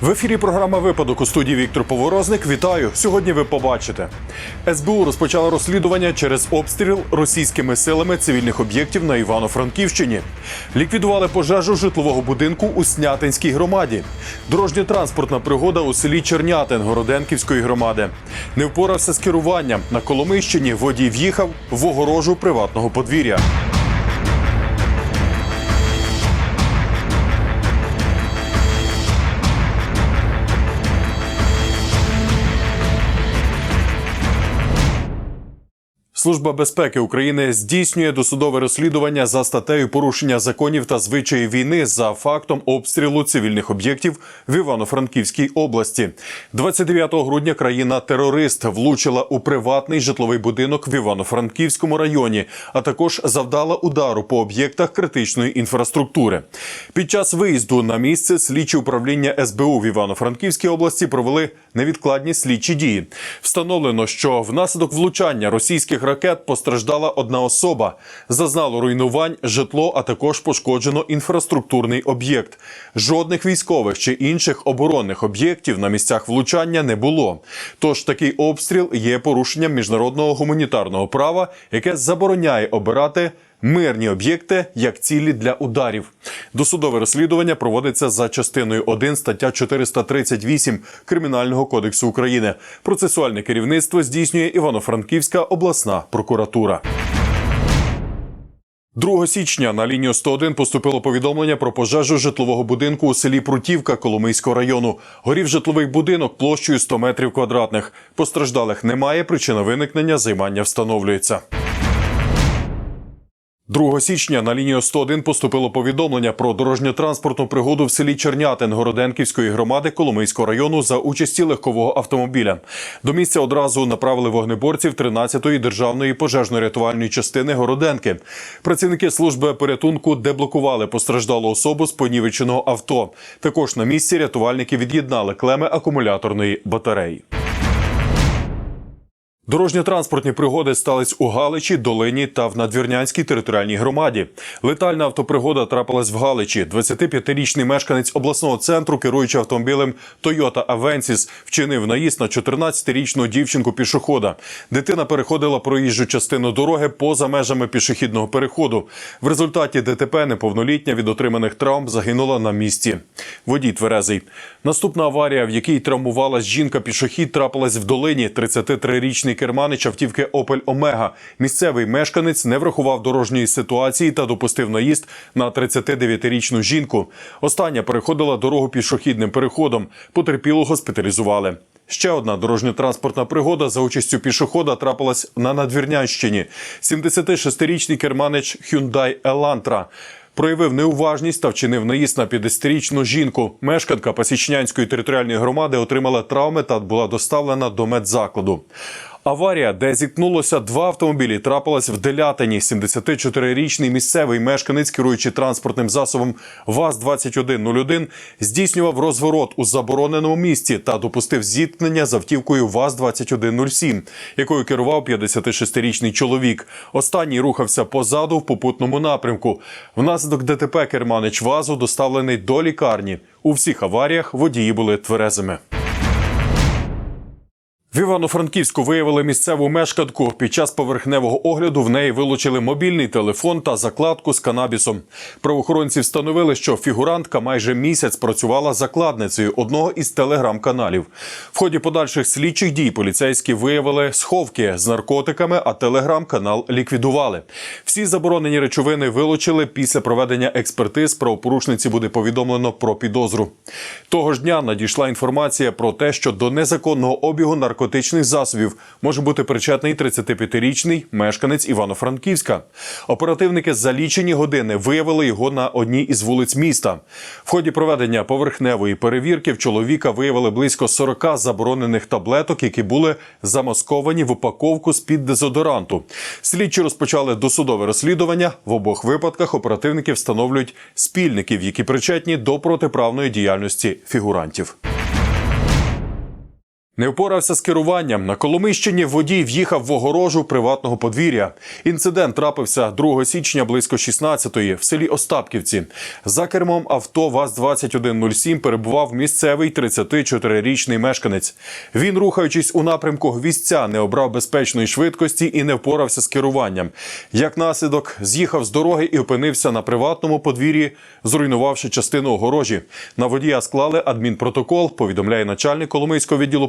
В ефірі програма Випадок у студії Віктор Поворозник. Вітаю. Сьогодні ви побачите. СБУ розпочала розслідування через обстріл російськими силами цивільних об'єктів на Івано-Франківщині. Ліквідували пожежу житлового будинку у Снятинській громаді. Дорожньо-транспортна пригода у селі Чернятин Городенківської громади. Не впорався з керуванням. На Коломийщині водій в'їхав в огорожу приватного подвір'я. Служба безпеки України здійснює досудове розслідування за статтею порушення законів та звичаїв війни за фактом обстрілу цивільних об'єктів в Івано-Франківській області. 29 грудня країна-терорист влучила у приватний житловий будинок в Івано-Франківському районі, а також завдала удару по об'єктах критичної інфраструктури. Під час виїзду на місце слідчі управління СБУ в Івано-Франківській області провели невідкладні слідчі дії. Встановлено, що внаслідок влучання російських ракет постраждала одна особа. Зазнало руйнувань житло, а також пошкоджено інфраструктурний об'єкт. Жодних військових чи інших оборонних об'єктів на місцях влучання не було. Тож такий обстріл є порушенням міжнародного гуманітарного права, яке забороняє обирати. Мирні об'єкти як цілі для ударів. Досудове розслідування проводиться за частиною 1 стаття 438 Кримінального кодексу України. Процесуальне керівництво здійснює Івано-Франківська обласна прокуратура. 2 січня на лінію 101 поступило повідомлення про пожежу житлового будинку у селі Прутівка Коломийського району. Горів житловий будинок площею 100 метрів квадратних. Постраждалих немає. Причина виникнення займання встановлюється. 2 січня на лінію 101 поступило повідомлення про дорожньо-транспортну пригоду в селі Чернятин Городенківської громади Коломийського району за участі легкового автомобіля. До місця одразу направили вогнеборців 13-ї державної пожежно-рятувальної частини Городенки. Працівники служби порятунку деблокували постраждалу особу з понівеченого авто. Також на місці рятувальники від'єднали клеми акумуляторної батареї. Дорожньо-транспортні пригоди стались у Галичі, Долині та в Надвірнянській територіальній громаді. Летальна автопригода трапилась в Галичі. 25-річний мешканець обласного центру, керуючи автомобілем Toyota Avensis, вчинив наїзд на 14-річну дівчинку пішохода. Дитина переходила проїжджу частину дороги поза межами пішохідного переходу. В результаті ДТП неповнолітня від отриманих травм загинула на місці. Водій тверезий. Наступна аварія, в якій травмувалась жінка-пішохід, трапилась в долині. 33-річний керманич автівки Опель Омега. Місцевий мешканець не врахував дорожньої ситуації та допустив наїзд на 39-річну жінку. Остання переходила дорогу пішохідним переходом. Потерпілу госпіталізували. Ще одна дорожньо-транспортна пригода за участю пішохода трапилась на Надвірнянщині. 76-річний керманич Hyundai Elantra проявив неуважність та вчинив наїзд на 50-річну жінку. Мешканка Пасічнянської територіальної громади отримала травми та була доставлена до медзакладу. Аварія, де зіткнулося два автомобілі, трапилась в Делятині. 74-річний місцевий мешканець, керуючи транспортним засобом ВАЗ-2101, здійснював розворот у забороненому місці та допустив зіткнення з автівкою ВАЗ-2107, якою керував 56-річний чоловік. Останній рухався позаду в попутному напрямку. Внаслідок ДТП керманич ВАЗу доставлений до лікарні. У всіх аваріях водії були тверезими. В Івано-Франківську виявили місцеву мешканку. Під час поверхневого огляду в неї вилучили мобільний телефон та закладку з канабісом. Правоохоронці встановили, що фігурантка майже місяць працювала закладницею одного із телеграм-каналів. В ході подальших слідчих дій поліцейські виявили сховки з наркотиками, а телеграм-канал ліквідували. Всі заборонені речовини вилучили. Після проведення експертиз правопорушниці буде повідомлено про підозру. Того ж дня надійшла інформація про те, що до незаконного обігу наркотичних засобів може бути причетний 35-річний мешканець Івано-Франківська. Оперативники за лічені години виявили його на одній із вулиць міста. В ході проведення поверхневої перевірки в чоловіка виявили близько 40 заборонених таблеток, які були замасковані в упаковку з під дезодоранту. Слідчі розпочали досудове розслідування. В обох випадках оперативники встановлюють спільників, які причетні до протиправної діяльності фігурантів. Не впорався з керуванням. На Коломищині водій в'їхав в огорожу приватного подвір'я. Інцидент трапився 2 січня близько 16-ї в селі Остапківці. За кермом авто ВАЗ-2107 перебував місцевий 34-річний мешканець. Він, рухаючись у напрямку гвіздця, не обрав безпечної швидкості і не впорався з керуванням. Як наслідок, з'їхав з дороги і опинився на приватному подвір'ї, зруйнувавши частину огорожі. На водія склали адмінпротокол, повідомляє начальник Коломийського відділу